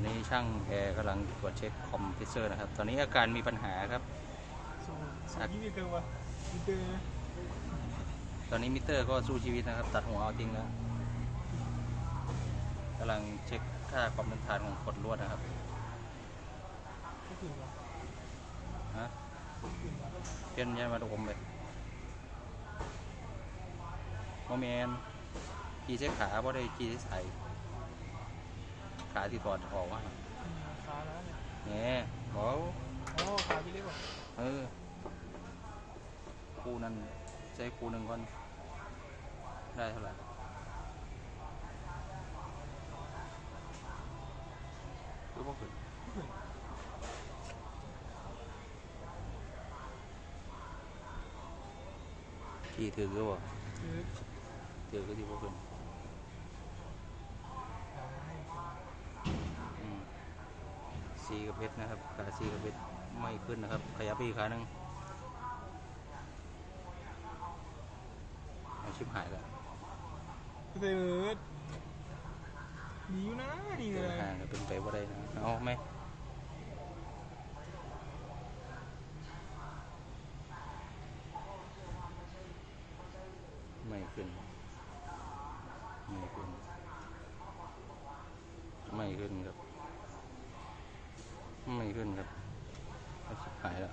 อนนี้ช่างแอร์กำลังตรวจเช็คคอมพิวเซอร์นะครับ ตอนนี้อาการมีปัญหาครับสู้สู้ยี่มีเกินวะมีเกินตอนนี้มิเตอร์ก็สู้ชีวิตนะครับ ตัดหัวเอาทิ้งแล้วกำลังเช็คค่าความต้านทานของขดลวดนะครับก็ถึงวะฮะถึงวะเปลี่ยนยันมาดมไปโมเมนกีใช้ขาเพราะได้กีใช้ใส่ ขาที่ถอดออกว่าอืมขาแล้วเนี่ยเนี่ยบอกอ๋อขาพี่เล็กวะเออคู่นั้นใช้คู่หนึ่งก่อนได้เท่าไหร่คือพวกคุณขี่ถือก็บ่คือถือก็ที่พวกคุณอืม ซีกับเพชรนะครับขาซีกับเพชรไม่ขึ้นนะครับ ขยับไปอีกขาหนึ่งเอาชิบหายแล้วเติร์ดดีอยู่นะดีเลเดินยห่างก็เป็นไปว่าได้นะเอาไหมไม่ขึ้นไม่ขึ้นไม่ขึ้นครับ ไม่ขึ้นครับชิบหายแล้ว